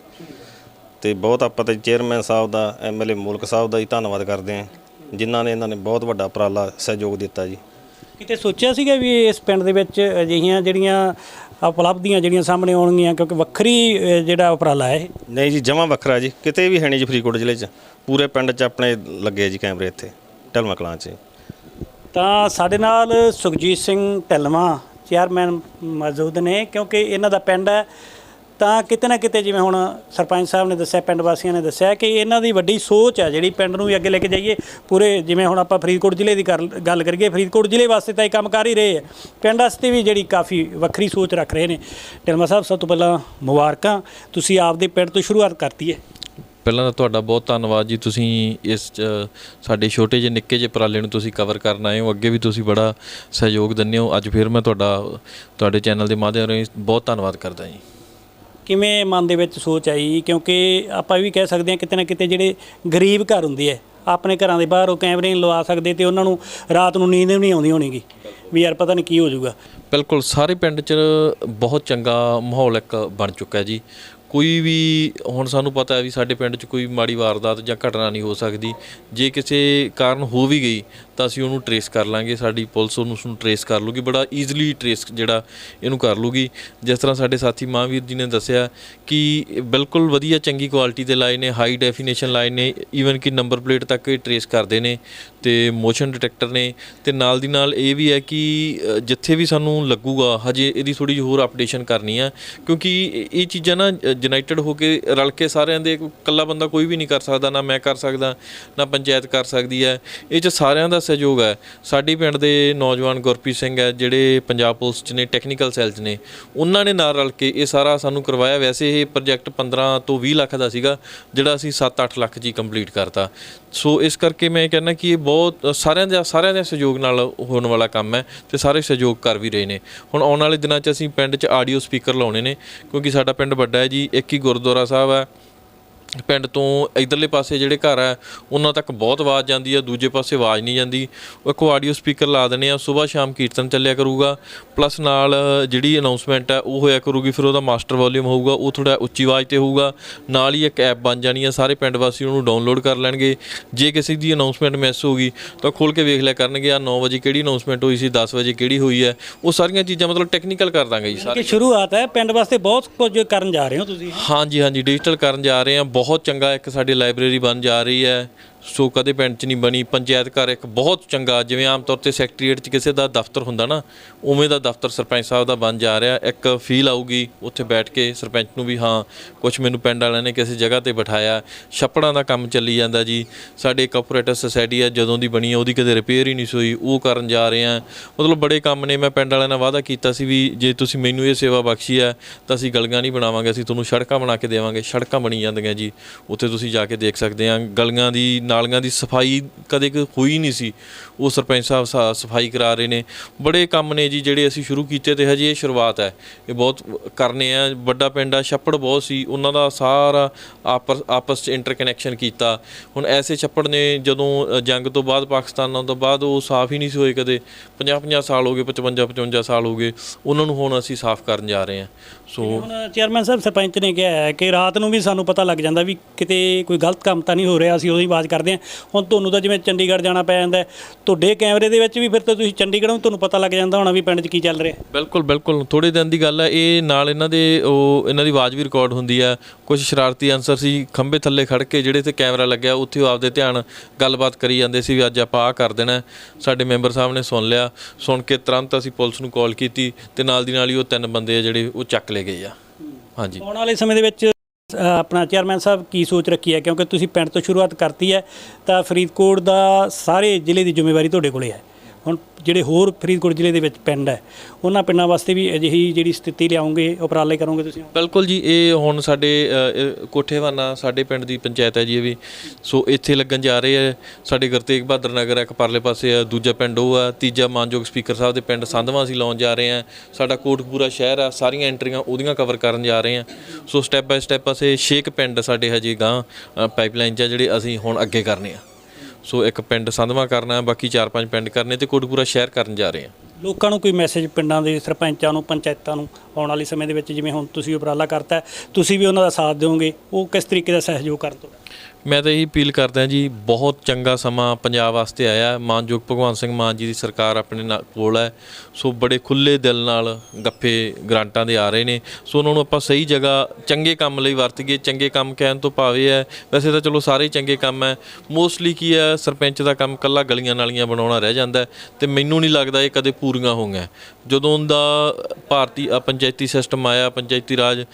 ਤੇ ਬਹੁਤ ਆਪਾਂ ਤੇ ਚੇਅਰਮੈਨ ਸਾਹਿਬ ਦਾ ਐਮਐਲਏ ਮੁਲਕ ਸਾਹਿਬ ਦਾ ਹੀ ਧੰਨਵਾਦ ਕਰਦੇ ਹਾਂ ਜਿਨ੍ਹਾਂ ਨੇ ਇਹਨਾਂ ਨੇ ਬਹੁਤ ਵੱਡਾ ਉਪਰਾਲਾ ਸਹਿਯੋਗ ਦਿੱਤਾ ਜੀ। ਕਿਤੇ ਸੋਚਿਆ ਸੀਗਾ ਵੀ ਇਸ ਪਿੰਡ ਦੇ ਵਿੱਚ ਅਜਿਹੀਆਂ ਜਿਹੜੀਆਂ ਉਪਲਬਧੀਆਂ ਜਿਹੜੀਆਂ ਸਾਹਮਣੇ ਆਉਣਗੀਆਂ ਕਿਉਂਕਿ ਵੱਖਰੀ ਜਿਹੜਾ ਉਪਰਾਲਾ ਹੈ। ਨਹੀਂ ਜੀ ਜਮਾਂ ਵੱਖਰਾ ਜੀ ਕਿਤੇ ਵੀ ਹੈ ਨਹੀਂ ਜੀ ਫਰੀਦਕੋਟ ਜ਼ਿਲ੍ਹੇ 'ਚ। ਪੂਰੇ ਪਿੰਡ 'ਚ ਆਪਣੇ ਲੱਗੇ ਜੀ ਕੈਮਰੇ ਇੱਥੇ ਢਲਮਾ ਕਲਾਂ 'ਚ। ਤਾਂ ਸਾਡੇ ਨਾਲ ਸੁਖਜੀਤ ਸਿੰਘ ਢਿੱਲਵਾਂ ਚੇਅਰਮੈਨ ਮੌਜੂਦ ਨੇ ਕਿਉਂਕਿ ਇਹਨਾਂ ਦਾ ਪਿੰਡ ਹੈ ਤਾਂ ਕਿਤੇ ਨਾ ਕਿਤੇ ਜਿਵੇਂ ਹੁਣ ਸਰਪੰਚ ਸਾਹਿਬ ਨੇ ਦੱਸਿਆ, ਪਿੰਡ ਵਾਸੀਆਂ ਨੇ ਦੱਸਿਆ ਕਿ ਇਹਨਾਂ ਦੀ ਵੱਡੀ ਸੋਚ ਹੈ ਜਿਹੜੀ ਪਿੰਡ ਨੂੰ ਵੀ ਅੱਗੇ ਲੈ ਕੇ ਜਾਈਏ। ਪੂਰੇ ਜਿਵੇਂ ਹੁਣ ਆਪਾਂ ਫਰੀਦਕੋਟ ਜ਼ਿਲ੍ਹੇ ਦੀ ਕਰ- ਗੱਲ ਕਰੀਏ, ਫਰੀਦਕੋਟ ਜ਼ਿਲ੍ਹੇ ਵਾਸਤੇ ਤਾਂ ਇਹ ਕੰਮ ਕਰ ਹੀ ਰਹੇ ਹੈ ਪਿੰਡ ਵਾਸਤੇ ਵੀ ਜਿਹੜੀ ਕਾਫੀ ਵੱਖਰੀ ਸੋਚ ਰੱਖ ਰਹੇ ਨੇ। ਢਿੱਲਵਾਂ ਸਾਹਿਬ, ਸਭ ਤੋਂ ਪਹਿਲਾਂ ਮੁਬਾਰਕਾਂ। ਤੁਸੀਂ ਆਪਦੇ ਪਿੰਡ ਤੋਂ ਸ਼ੁਰੂਆਤ ਕਰਤੀ ਹੈ ਪਹਿਲਾਂ ਤਾਂ ਤੁਹਾਡਾ ਬਹੁਤ ਧੰਨਵਾਦ ਜੀ। ਤੁਸੀਂ ਇਸ 'ਚ ਸਾਡੇ ਛੋਟੇ ਜਿਹੇ, ਨਿੱਕੇ ਜਿਹੇ ਉਪਰਾਲੇ ਨੂੰ ਤੁਸੀਂ ਕਵਰ ਕਰਨ ਆਏ ਹੋ। ਅੱਗੇ ਵੀ ਤੁਸੀਂ ਬੜਾ ਸਹਿਯੋਗ ਦਿੰਦੇ ਹੋ। ਅੱਜ ਫਿਰ ਮੈਂ ਤੁਹਾਡਾ, ਤੁਹਾਡੇ ਚੈਨਲ ਦੇ ਮਾਧਿਅਮ ਰਾਹੀਂ ਬਹੁਤ ਧੰਨਵਾਦ ਕਰਦਾ ਜੀ। ਕਿਵੇਂ ਮਨ ਦੇ ਵਿੱਚ ਸੋਚ ਆਈ? ਕਿਉਂਕਿ ਆਪਾਂ ਇਹ ਵੀ ਕਹਿ ਸਕਦੇ ਹਾਂ ਕਿਤੇ ਨਾ ਕਿਤੇ ਜਿਹੜੇ ਗਰੀਬ ਘਰ ਹੁੰਦੇ ਆ, ਆਪਣੇ ਘਰਾਂ ਦੇ ਬਾਹਰ ਉਹ ਕੈਮਰੇ ਨਹੀਂ ਲਵਾ ਸਕਦੇ ਤੇ ਉਹਨਾਂ ਨੂੰ ਰਾਤ ਨੂੰ ਨੀਂਦ ਵੀ ਨਹੀਂ ਆਉਂਦੀ ਹੋਣੀਗੀ ਵੀ ਯਾਰ ਪਤਾ ਨਹੀਂ ਕੀ ਹੋ ਜਾਊਗਾ। ਬਿਲਕੁਲ, ਸਾਰੇ ਪਿੰਡ 'ਚ ਬਹੁਤ ਚੰਗਾ ਮਾਹੌਲ ਇੱਕ ਬਣ ਚੁੱਕਾ ਜੀ। ਕੋਈ ਵੀ ਹੁਣ ਸਾਨੂੰ ਪਤਾ ਹੈ ਵੀ ਸਾਡੇ ਪਿੰਡ 'ਚ ਕੋਈ ਮਾੜੀ ਵਾਰਦਾਤ ਜਾਂ ਘਟਨਾ ਨਹੀਂ ਹੋ ਸਕਦੀ। ਜੇ ਕਿਸੇ ਕਾਰਨ ਹੋ ਵੀ ਗਈ, ਤਾਂ ਅਸੀਂ ਉਹਨੂੰ ਟਰੇਸ ਕਰ ਲਾਂਗੇ। ਸਾਡੀ ਪੁਲਿਸ ਉਹਨੂੰ ਉਸਨੂੰ ਟਰੇਸ ਕਰ ਲੂਗੀ, ਬੜਾ ਈਜ਼ੀਲੀ ਟਰੇਸ ਜਿਹੜਾ ਇਹਨੂੰ ਕਰ ਲੂਗੀ। ਜਿਸ ਤਰ੍ਹਾਂ ਸਾਡੇ ਸਾਥੀ ਮਹਾਂਵੀਰ ਜੀ ਨੇ ਦੱਸਿਆ ਕਿ ਬਿਲਕੁਲ ਵਧੀਆ ਚੰਗੀ ਕੁਆਲਿਟੀ ਦੇ ਲਾਏ ਨੇ ਹਾਈ ਡੈਫੀਨੇਸ਼ਨ ਲਾਏ ਨੇ ਈਵਨ ਕਿ ਨੰਬਰ ਪਲੇਟ ਤੱਕ ਇਹ ਟਰੇਸ ਕਰਦੇ ਨੇ ਤੇ ਮੋਸ਼ਨ ਡਿਟੈਕਟਰ ਨੇ। ਤੇ ਨਾਲ ਦੀ ਨਾਲ ਇਹ ਵੀ ਹੈ ਕਿ ਜਿੱਥੇ ਵੀ ਸਾਨੂੰ ਲੱਗੂਗਾ, ਹਜੇ ਇਹਦੀ ਥੋੜੀ ਜਿਹੀ ਹੋਰ ਅਪਡੇਸ਼ਨ ਕਰਨੀ ਆ। ਕਿਉਂਕਿ ਇਹ- ਇਹ ਚੀਜ਼ਾਂ ਨਾ ਯੂਨਾਈਟਿਡ ਹੋ ਕੇ ਰਲ ਕੇ ਸਾਰਿਆਂ ਦੇ ਇਕੱਲਾ ਬੰਦਾ ਕੋਈ ਵੀ ਨਹੀਂ ਕਰ ਸਕਦਾ, ਨਾ ਮੈਂ ਕਰ ਸਕਦਾ, ਨਾ ਪੰਚਾਇਤ ਕਰ ਸਕਦੀ ਹੈ। ਇਹ ਚ ਸਾਰਿਆਂ ਦਾ ਸਹਿਯੋਗ ਹੈ। ਸਾਡੀ ਪਿੰਡ ਦੇ ਨੌਜਵਾਨ ਗੁਰਪ੍ਰੀਤ ਸਿੰਘ ਹੈ, ਜਿਹੜੇ ਪੰਜਾਬ ਪੁਲਿਸ ਚ ਨੇ ਟੈਕਨੀਕਲ ਸੈੱਲ ਚ ਨੇ, ਉਹਨਾਂ ਨੇ ਨਾਲ ਰਲ ਕੇ ਇਹ ਸਾਰਾ ਸਾਨੂੰ ਕਰਵਾਇਆ। ਵੈਸੇ ਇਹ ਪ੍ਰੋਜੈਕਟ 15 ਤੋਂ 20 ਲੱਖ ਦਾ ਸੀਗਾ, ਜਿਹੜਾ ਅਸੀਂ 7-8 ਲੱਖ 'ਚ ਹੀ ਕੰਪਲੀਟ ਕਰਤਾ। ਸੋ ਇਸ ਕਰਕੇ ਮੈਂ ਕਹਿੰਦਾ ਕਿ ਇਹ ਬਹੁਤ, ਸਾਰਿਆਂ ਦਾ, ਸਾਰਿਆਂ ਦੇ ਸਹਿਯੋਗ ਨਾਲ ਹੋਣ ਵਾਲਾ ਕੰਮ ਹੈ ਤੇ ਸਾਰੇ ਸਹਿਯੋਗ ਕਰ ਵੀ ਰਹੇ ਨੇ। ਹੁਣ ਆਉਣ ਵਾਲੇ ਦਿਨਾਂ 'ਚ ਅਸੀਂ ਪਿੰਡ 'ਚ ਆਡੀਓ ਸਪੀਕਰ ਲਾਉਣੇ ਨੇ, ਕਿਉਂਕਿ ਸਾਡਾ ਪਿੰਡ ਵੱਡਾ ਹੈ ਜੀ ਇੱਕ ਹੀ ਗੁਰਦੁਆਰਾ ਸਾਹਿਬ ਹੈ। ਪਿੰਡ ਤੋਂ ਇਧਰਲੇ ਪਾਸੇ ਜਿਹੜੇ ਘਰ ਹੈ ਉਹਨਾਂ ਤੱਕ ਬਹੁਤ ਆਵਾਜ਼ ਜਾਂਦੀ ਹੈ ਦੂਜੇ ਪਾਸੇ ਆਵਾਜ਼ ਨਹੀਂ ਜਾਂਦੀ। ਉਹ ਇੱਕ ਆਡੀਓ ਸਪੀਕਰ ਲਾ ਦਿੰਦੇ ਆ ਸਵੇਰ ਸ਼ਾਮ ਕੀਰਤਨ ਚੱਲਿਆ ਕਰੂਗਾ। ਪਲੱਸ ਨਾਲ ਜਿਹੜੀ ਅਨਾਉਂਸਮੈਂਟ ਹੈ ਉਹ ਹੋਇਆ ਕਰੂਗੀ ਫਿਰ ਉਹਦਾ ਮਾਸਟਰ ਵੋਲਿਊਮ ਹੋਊਗਾ ਉਹ ਥੋੜਾ ਉੱਚੀ ਆਵਾਜ਼ ਤੇ ਹੋਊਗਾ। ਨਾਲ ਹੀ ਇੱਕ ਐਪ ਬਣ ਜਾਣੀ ਹੈ ਸਾਰੇ ਪਿੰਡ ਵਾਸੀ ਉਹਨੂੰ ਡਾਊਨਲੋਡ ਕਰ ਲੈਣਗੇ। ਜੇ ਕਿਸੇ ਦੀ ਅਨਾਉਂਸਮੈਂਟ ਮਿਸ ਹੋ ਗਈ ਤਾਂ ਖੋਲ ਕੇ ਵੇਖ ਲਿਆ ਕਰਨਗੇ ਆ 9 ਵਜੇ ਕਿਹੜੀ ਅਨਾਉਂਸਮੈਂਟ ਹੋਈ ਸੀ 10 ਵਜੇ ਕਿਹੜੀ ਹੋਈ ਹੈ। ਉਹ ਸਾਰੀਆਂ ਚੀਜ਼ਾਂ ਮਤਲਬ ਟੈਕਨੀਕਲ ਕਰ ਦਾਂਗੇ ਜੀ ਸਾਰੇ ਕਿ ਸ਼ੁਰੂਆਤ ਹੈ ਪਿੰਡ ਵਾਸਤੇ ਬਹੁਤ ਕੁਝ ਕਰਨ ਜਾ ਰਹੇ ਹੋ ਤੁਸੀਂ? ਹਾਂਜੀ ਹਾਂਜੀ ਡਿਜੀਟਲ ਕਰਨ ਜਾ ਰਹੇ ਹਾਂ ਬਹੁਤ ਚੰਗਾ ਇੱਕ ਸਾਡੀ ਲਾਇਬ੍ਰੇਰੀ ਬਣ ਜਾ ਰਹੀ ਹੈ। ਸੋ ਕਦੇ ਪਿੰਡ 'ਚ ਨਹੀਂ ਬਣੀ, ਪੰਚਾਇਤ ਘਰ ਇੱਕ ਬਹੁਤ ਚੰਗਾ, ਜਿਵੇਂ ਆਮ ਤੌਰ ਤੇ ਸੈਕਟਰੀਏਟ 'ਚ ਕਿਸੇ ਦਾ ਦਫ਼ਤਰ ਹੁੰਦਾ ਨਾ, ਉਵੇਂ ਦਾ ਦਫ਼ਤਰ ਸਰਪੰਚ ਸਾਹਿਬ ਦਾ ਬਣ ਜਾ ਰਿਹਾ, ਇੱਕ ਫੀਲ ਆਊਗੀ ਉੱਥੇ ਬੈਠ ਕੇ ਸਰਪੰਚ ਨੂੰ ਵੀ, ਹਾਂ ਕੁਝ ਮੈਨੂੰ ਪਿੰਡ ਵਾਲਿਆਂ ਨੇ ਕਿਸੇ ਜਗ੍ਹਾ ਤੇ ਬਿਠਾਇਆ, ਛੱਪੜਾਂ ਦਾ ਕੰਮ ਚੱਲੀ ਜਾਂਦਾ ਜੀ, ਸਾਡੇ ਕੋਆਪਰੇਟਿਵ ਸੁਸਾਇਟੀ ਹੈ ਜਦੋਂ ਦੀ ਬਣੀ ਹੈ ਉਹਦੀ ਕਦੇ ਰਿਪੇਅਰ ਹੀ ਨਹੀਂ ਸੋਈ, ਉਹ ਕਰਨ ਜਾ ਰਹੇ ਹਾਂ ਮਤਲਬ ਬੜੇ ਕੰਮ ਨੇ, ਮੈਂ ਪਿੰਡ ਵਾਲਿਆਂ ਨਾਲ ਵਾਅਦਾ ਕੀਤਾ ਸੀ ਵੀ ਜੇ ਤੁਸੀਂ ਮੈਨੂੰ ਇਹ ਸੇਵਾ ਬਖਸ਼ੀ ਹੈ ਤਾਂ ਅਸੀਂ ਗਲੀਆਂ ਨਹੀਂ ਬਣਾਵਾਂਗੇ, ਅਸੀਂ ਤੁਹਾਨੂੰ ਸੜਕਾਂ ਬਣਾ ਕੇ ਦੇਵਾਂਗੇ, ਸੜਕਾਂ ਬਣੀ ਜਾਂਦੀਆਂ ਜੀ, ਉੱਥੇ ਤੁਸੀਂ ਜਾ ਕੇ ਦੇਖ ਸਕਦੇ ਆ, ਗਲੀਆਂ ਦੀ ਨਾਲੀਆਂ ਦੀ ਸਫ਼ਾਈ ਕਦੇ ਕੋਈ ਹੋਈ ਨਹੀਂ ਸੀ। ਉਹ ਸਰਪੰਚ ਸਾਹਿਬ ਸਾ- ਸਫ਼ਾਈ ਕਰਾ ਰਹੇ ਨੇ। ਬੜੇ ਕੰਮ ਨੇ ਜੀ ਜਿਹੜੇ ਅਸੀਂ ਸ਼ੁਰੂ ਕੀਤੇ ਤੇ ਹਜੇ ਇਹ ਸ਼ੁਰੂਆਤ ਹੈ। ਇਹ ਬਹੁਤ ਕਰਨੇ ਆ। ਵੱਡਾ ਪਿੰਡ ਆ ਛੱਪੜ ਬਹੁਤ ਸੀ। ਉਹਨਾਂ ਦਾ ਸਾਰਾ ਆਪਸ ਆਪਸ ਚ ਇੰਟਰਕਨੈਕਸ਼ਨ ਕੀਤਾ। ਹੁਣ ਐਸੇ ਛੱਪੜ ਨੇ ਜਦੋਂ ਅ, ਜੰਗ ਤੋਂ ਬਾਅਦ ਪਾਕਿਸਤਾਨਾਂ ਤੋਂ ਬਾਅਦ ਉਹ ਸਾਫ਼ ਹੀ ਨਹੀਂ ਸੀ ਹੋਏ ਕਦੇ। 50 50 ਸਾਲ ਹੋ ਗਏ 55 55 ਸਾਲ ਹੋ ਗਏ। ਉਹਨਾਂ ਨੂੰ ਹੁਣ ਅਸੀਂ ਸਾਫ਼ ਕਰਨ ਜਾ ਰਹੇ ਹਾਂ। ਸੋ ਹੁਣ ਚੇਅਰਮੈਨ ਸਾਹਿਬ ਸਰਪੰਚ ਨੇ ਕਿਹਾ ਹੈ ਕਿ ਰਾਤ ਨੂੰ ਵੀ ਸਾਨੂੰ ਪਤਾ ਲੱਗ ਜਾਂਦਾ ਵੀ ਕਿਤੇ ਕੋਈ ਗਲਤ ਕੰਮ ਤਾਂ ਨਹੀਂ ਹੋ ਰਿਹਾ। ਅਸੀਂ ਉਹਦੀ ਆਵਾਜ਼ ਕਰਦੇ ਹਾਂ ਹੁਣ ਤੁਹਾਨੂੰ ਤਾਂ ਜਿਵੇਂ ਚੰਡੀਗੜ੍ਹ ਜਾਣਾ ਪੈ ਜਾਂਦਾ ਤੁਹਾਡੇ ਕੈਮਰੇ ਦੇ ਵਿੱਚ ਵੀ ਫਿਰ ਤਾਂ ਤੁਸੀਂ ਚੰਡੀਗੜ੍ਹੋਂ ਤੁਹਾਨੂੰ ਪਤਾ ਲੱਗ ਜਾਂਦਾ ਹੋਣਾ ਵੀ ਪਿੰਡ 'ਚ ਕੀ ਚੱਲ ਰਿਹਾ। ਬਿਲਕੁਲ ਬਿਲਕੁਲ। ਥੋੜੇ ਦਿਨ ਦੀ ਗੱਲ ਹੈ ਇਹ ਨਾਲ ਇਹਨਾਂ ਦੇ ਉਹ ਇਹਨਾਂ ਦੀ ਆਵਾਜ਼ ਵੀ ਰਿਕਾਰਡ ਹੁੰਦੀ ਹੈ ਕੁਝ ਸ਼ਰਾਰਤੀ ਅਨਸਰ ਸੀ ਖੰਭੇ ਥੱਲੇ ਖੜ ਕੇ ਜਿਹੜੇ ਤੇ ਕੈਮਰਾ ਲੱਗਿਆ ਉੱਥੇ ਉਹ ਆਪਦੇ ਧਿਆਨ ਗੱਲਬਾਤ ਕਰੀ ਜਾਂਦੇ ਸੀ ਵੀ ਅੱਜ ਆਪਾਂ ਆਹ ਕਰ ਦੇਣਾ। ਸਾਡੇ ਮੈਂਬਰ ਸਾਹਿਬ ਨੇ ਸੁਣ ਲਿਆ। ਸੁਣ ਕੇ ਤੁਰੰਤ ਅਸੀਂ ਪੁਲਿਸ ਨੂੰ ਕਾਲ ਕੀਤੀ ਤੇ ਨਾਲ ਦੀ ਨਾਲ ਹੀ ਉਹ ਤਿੰਨ ਬੰਦੇ ਆ ਜਿਹੜੇ ਉਹ ਚੱਕ ਲਏ ਗਏ ਆ। ਹਾਂਜੀ। ਆਉਣ ਵਾਲੇ ਸਮੇਂ ਦੇ ਵਿੱਚ ਆਪਣਾ ਚੇਅਰਮੈਨ ਸਾਹਿਬ ਕੀ ਸੋਚ ਰੱਖੀ ਹੈ? ਕਿਉਂਕਿ ਤੁਸੀਂ ਪਿੰਡ ਤੋਂ ਸ਼ੁਰੂਆਤ ਕਰਤੀ ਹੈ, ਤਾਂ ਫਰੀਦਕੋਟ ਦਾ ਸਾਰੇ ਜ਼ਿਲ੍ਹੇ ਦੀ ਜ਼ਿੰਮੇਵਾਰੀ ਤੁਹਾਡੇ ਕੋਲੇ ਹੈ। ਹੁਣ ਜਿਹੜੇ ਹੋਰ ਫਰੀਦਕੋਟ ਜ਼ਿਲ੍ਹੇ ਦੇ ਵਿੱਚ ਪਿੰਡ ਹੈ ਉਹਨਾਂ ਪਿੰਡਾਂ ਵਾਸਤੇ ਵੀ ਅਜਿਹੀ ਜਿਹੜੀ ਸਥਿਤੀ ਲਿਆਉਂਗੇ ਉਪਰਾਲੇ ਕਰੋਗੇ ਤੁਸੀਂ ਬਿਲਕੁਲ ਜੀ ਇਹ ਹੁਣ ਸਾਡੇ ਅ, ਇਹ ਕੋਠੇਵਾਨਾ ਸਾਡੇ ਪਿੰਡ ਦੀ ਪੰਚਾਇਤ ਹੈ ਜੀ ਇਹ ਵੀ। ਸੋ ਇੱਥੇ ਲੱਗਣ ਜਾ ਰਹੇ ਹੈ ਸਾਡੇ ਗੁਰਤੇਗ ਬਹਾਦਰ ਨਗਰ ਹੈ ਇੱਕ ਪਰਲੇ ਪਾਸੇ ਆ ਦੂਜਾ ਪਿੰਡ ਉਹ ਆ ਤੀਜਾ ਮਾਨਯੋਗ ਸਪੀਕਰ ਸਾਹਿਬ ਦੇ ਪਿੰਡ ਸੰਧਵਾਂ ਅਸੀਂ ਲਾਉਣ ਜਾ ਰਹੇ ਆ ਸਾਡਾ ਕੋਟਕਪੂਰਾ ਸ਼ਹਿਰ ਆ ਸਾਰੀਆਂ ਐਂਟਰੀਆਂ ਉਹਦੀਆਂ ਕਵਰ ਕਰਨ ਜਾ ਰਹੇ ਆ ਸੋ ਸਟੈਪ ਬਾਏ ਸਟੈਪ ਅਸੀਂ ਛੇ ਕੁ ਪਿੰਡ ਸਾਡੇ ਹਜੇ ਗਾਂ ਪਾਈਪਲਾਈਨ 'ਚ ਆ ਜਿਹੜੇ ਅਸੀਂ ਹੁਣ ਅੱਗੇ ਕਰਨੇ ਆ। ਸੋ ਇੱਕ ਪਿੰਡ ਸੰਧਵਾ ਕਰਨਾ ਬਾਕੀ ਚਾਰ ਪੰਜ ਪਿੰਡ ਕਰਨੇ ਤੇ ਕੋਟਕਪੂਰਾ ਸ਼ਹਿਰ ਕਰਨ ਜਾ ਰਹੇ ਹਾਂ। ਲੋਕਾਂ ਨੂੰ ਕੋਈ ਮੈਸੇਜ ਪਿੰਡਾਂ ਦੇ ਸਰਪੰਚਾਂ ਨੂੰ, ਪੰਚਾਇਤਾਂ ਨੂੰ ਆਉਣ ਵਾਲੇ ਸਮੇਂ ਦੇ ਵਿੱਚ, ਜਿਵੇਂ ਹੁਣ ਤੁਸੀਂ ਉਪਰਾਲਾ ਕਰਤਾ ਤੁਸੀਂ ਵੀ ਉਹਨਾਂ ਦਾ ਸਾਥ ਦਿਓਗੇ? ਉਹ ਕਿਸ ਤਰੀਕੇ ਦਾ ਸਹਿਯੋਗ ਕਰਨ ਤੋਂ? ਮੈਂ ਤਾਂ ਇਹੀ ਅਪੀਲ ਕਰਦਾ ਜੀ, ਬਹੁਤ ਚੰਗਾ ਸਮਾਂ ਪੰਜਾਬ ਵਾਸਤੇ ਆਇਆ ਮਾਨਯੋਗ ਭਗਵੰਤ ਸਿੰਘ ਮਾਨ ਜੀ ਦੀ ਸਰਕਾਰ ਆਪਣੇ ਨਾਲ ਕੋਲ ਹੈ। ਸੋ ਬੜੇ ਖੁੱਲੇ ਦਿਲ ਨਾਲ ਗੱਫੇ ਗ੍ਰਾਂਟਾਂ ਦੇ ਆ ਰਹੇ ਨੇ। ਸੋ ਉਹਨਾਂ ਨੂੰ ਆਪਾਂ ਸਹੀ ਜਗ੍ਹਾ, ਚੰਗੇ ਕੰਮ ਲਈ ਵਰਤੀਏ। ਚੰਗੇ ਕੰਮ ਕਹਿਣ ਤੋਂ ਭਾਵੇਂ ਹੈ, ਵੈਸੇ ਤਾਂ ਚਲੋ ਸਾਰੇ ਚੰਗੇ ਕੰਮ ਹੈ। ਮੋਸਟਲੀ ਕੀ ਹੈ, ਸਰਪੰਚ ਦਾ ਕੰਮ ਕੱਲਾ ਗਲੀਆਂ ਨਾਲੀਆਂ ਬਣਾਉਣਾ ਰਹਿ ਜਾਂਦਾ ਹੈ। ਤੇ ਮੈਨੂੰ ਨਹੀਂ ਲੱਗਦਾ ਇਹ ਕਦੇ ਪੂਰੀਆਂ ਹੋ ਗਈਆਂ। ਜਦੋਂ ਦਾ ਭਾਰਤੀ ਪੰਚਾਇਤੀ ਸਿਸਟਮ ਆਇਆ, ਪੰਚਾਇਤੀ ਰਾਜ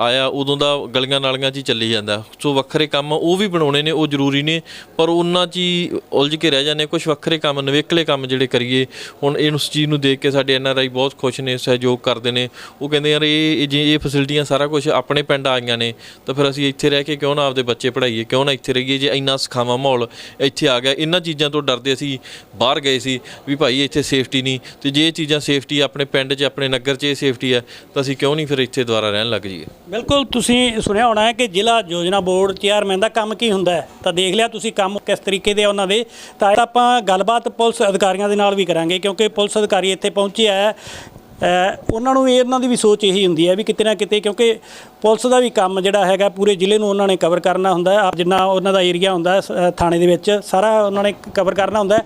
ਆਇਆ, ਉਦੋਂ ਦਾ ਗਲੀਆਂ ਨਾਲੀਆਂ 'ਚ ਹੀ ਚੱਲੀ ਜਾਂਦਾ। ਸੋ ਵੱਖਰੇ ਕੰਮ ਉਹ ਵੀ ਬਣਾਉਣੇ ਨੇ, ਉਹ ਜ਼ਰੂਰੀ ਨੇ, ਪਰ ਉਹਨਾਂ 'ਚ ਹੀ ਉਲਝ ਕੇ ਰਹਿ ਜਾਂਦੇ ਕੁਝ ਵੱਖਰੇ ਕੰਮ, ਨਵੇਕਲੇ ਕੰਮ ਜਿਹੜੇ ਕਰੀਏ, ਹੁਣ ਇਹ ਉਸ ਚੀਜ਼ ਨੂੰ ਦੇਖ ਕੇ ਸਾਡੇ ਐਨ ਆਰ ਆਈ ਬਹੁਤ ਖੁਸ਼ ਨੇ, ਸਹਿਯੋਗ ਕਰਦੇ ਨੇ। ਉਹ ਕਹਿੰਦੇ ਯਾਰ, ਇਹ ਜੇ ਇਹ ਫੈਸਿਲਿਟੀਆਂ ਸਾਰਾ ਕੁਝ ਆਪਣੇ ਪਿੰਡ ਆ ਗਈਆਂ ਨੇ, ਤਾਂ ਫਿਰ ਅਸੀਂ ਇੱਥੇ ਰਹਿ ਕੇ ਕਿਉਂ ਨਾ ਆਪਦੇ ਬੱਚੇ ਪੜ੍ਹਾਈਏ, ਕਿਉਂ ਨਾ ਇੱਥੇ ਰਹੀਏ ਜੇ ਇੰਨਾ ਸਿਖਾਵਾਂ ਮਾਹੌਲ ਇੱਥੇ ਆ ਗਿਆ। ਇਹਨਾਂ ਚੀਜ਼ਾਂ ਤੋਂ ਡਰਦੇ ਅਸੀਂ ਬਾਹਰ ਗਏ ਸੀ ਵੀ ਭਾਈ ਇੱਥੇ ਸੇਫਟੀ ਨਹੀਂ ਤੇ ਜੇ ਇਹ ਚੀਜ਼ਾਂ ਸੇਫਟੀ ਆਪਣੇ ਪਿੰਡ 'ਚ, ਆਪਣੇ ਨਗਰ 'ਚ ਇਹ ਸੇਫਟੀ ਹੈ ਤਾਂ ਅਸੀਂ ਕਿਉਂ ਨਹੀਂ ਫਿਰ ਇੱਥੇ ਦੁਬਾਰਾ ਰਹਿਣ ਲੱਗ ਜਾਈਏ? ਬਿਲਕੁਲ, ਤੁਸੀਂ ਸੁਣਿਆ ਹੋਣਾ ਹੈ ਕਿ ਜ਼ਿਲ੍ਹਾ ਯੋਜਨਾ ਬੋਰਡ ਚੇਅਰਮੈਨ ਦਾ ਕੰਮ ਕੀ ਹੁੰਦਾ ਹੈ? ਤਾਂ ਦੇਖ ਲਿਆ ਤੁਸੀਂ ਕੰਮ ਕਿਸ ਤਰੀਕੇ ਦੇ ਆ ਉਹਨਾਂ ਦੇ। ਤਾਂ ਆਪਾਂ ਗੱਲਬਾਤ ਪੁਲਿਸ ਅਧਿਕਾਰੀਆਂ ਦੇ ਨਾਲ ਵੀ ਕਰਾਂਗੇ, ਕਿਉਂਕਿ ਪੁਲਿਸ ਅਧਿਕਾਰੀ ਇੱਥੇ ਪਹੁੰਚੇ ਹੈ। ਉਹਨਾਂ ਨੂੰ ਇਹ ਇਹਨਾਂ ਦੀ ਵੀ ਸੋਚ ਇਹੀ ਹੁੰਦੀ ਹੈ ਵੀ ਕਿਤੇ ਨਾ ਕਿਤੇ ਕਿਉਂਕਿ ਪੁਲਿਸ ਦਾ ਵੀ ਕੰਮ ਜਿਹੜਾ ਹੈਗਾ ਪੂਰੇ ਜ਼ਿਲ੍ਹੇ ਨੂੰ ਉਹਨਾਂ ਨੇ ਕਵਰ ਕਰਨਾ ਹੁੰਦਾ ਹੈ। ਜਿੰਨਾ ਉਹਨਾਂ ਦਾ ਏਰੀਆ ਹੁੰਦਾ ਸ- ਥਾਣੇ ਦੇ ਵਿੱਚ, ਸਾਰਾ ਉਹਨਾਂ ਨੇ ਕਵਰ ਕਰਨਾ ਹੁੰਦਾ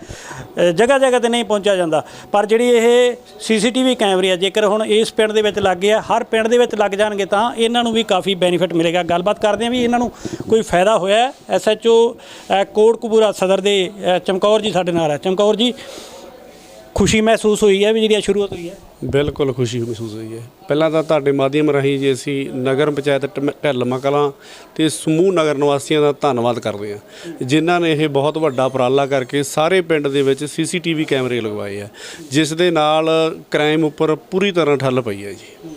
ਜਗ੍ਹਾ ਜਗ੍ਹਾ ਤੇ ਨਹੀਂ ਪਹੁੰਚਿਆ ਜਾਂਦਾ। ਪਰ ਜਿਹੜੀ ਇਹ ਸੀਸੀਟੀਵੀ ਕੈਮਰੇ ਆ, ਜੇਕਰ ਹੁਣ ਇਸ ਪਿੰਡ ਦੇ ਵਿੱਚ ਲੱਗ ਗਿਆ, ਹਰ ਪਿੰਡ ਦੇ ਵਿੱਚ ਲੱਗ ਜਾਣਗੇ ਤਾਂ ਇਹਨਾਂ ਨੂੰ ਵੀ ਕਾਫੀ ਬੈਨੀਫਿਟ ਮਿਲੇਗਾ। ਗੱਲਬਾਤ ਕਰਦੇ ਹਾਂ ਵੀ ਇਹਨਾਂ ਨੂੰ ਕੋਈ ਫਾਇਦਾ ਹੋਇਆ ਐਸਐਚਓ ਕੋਟਕਪੂਰਾ ਸਦਰ ਦੇ ਚਮਕੌਰ ਜੀ ਸਾਡੇ ਨਾਲ ਹੈ। ਚਮਕੌਰ ਜੀ ਖੁਸ਼ੀ ਮਹਿਸੂਸ ਹੋਈ ਹੈ ਵੀ ਜਿਹੜੀ ਇਹ ਸ਼ੁਰੂਆਤ ਹੋਈ ਹੈ? ਬਿਲਕੁਲ ਖੁਸ਼ੀ ਮਹਿਸੂਸ ਹੋਈ ਹੈ। ਪਹਿਲਾਂ ਤਾਂ ਤੁਹਾਡੇ ਮਾਧਿਅਮ ਰਾਹੀਂ ਜੇ ਅਸੀਂ ਨਗਰ ਪੰਚਾਇਤ ਟਮ- ਢਿੱਲਮਾ ਕਲਾਂ ਤੇ ਸਮੂਹ ਨਗਰ ਨਿਵਾਸੀਆਂ ਦਾ ਧੰਨਵਾਦ ਕਰਦੇ ਹਾਂ। ਜਿਨ੍ਹਾਂ ਨੇ ਇਹ ਬਹੁਤ ਵੱਡਾ ਉਪਰਾਲਾ ਕਰਕੇ ਸਾਰੇ ਪਿੰਡ ਦੇ ਵਿੱਚ ਸੀਸੀਟੀਵੀ ਕੈਮਰੇ ਲਗਵਾਏ ਆ। ਜਿਸ ਦੇ ਨਾਲ ਕ੍ਰਾਈਮ ਉੱਪਰ ਪੂਰੀ ਤਰ੍ਹਾਂ ਠੱਲ ਪਈ ਹੈ ਜੀ।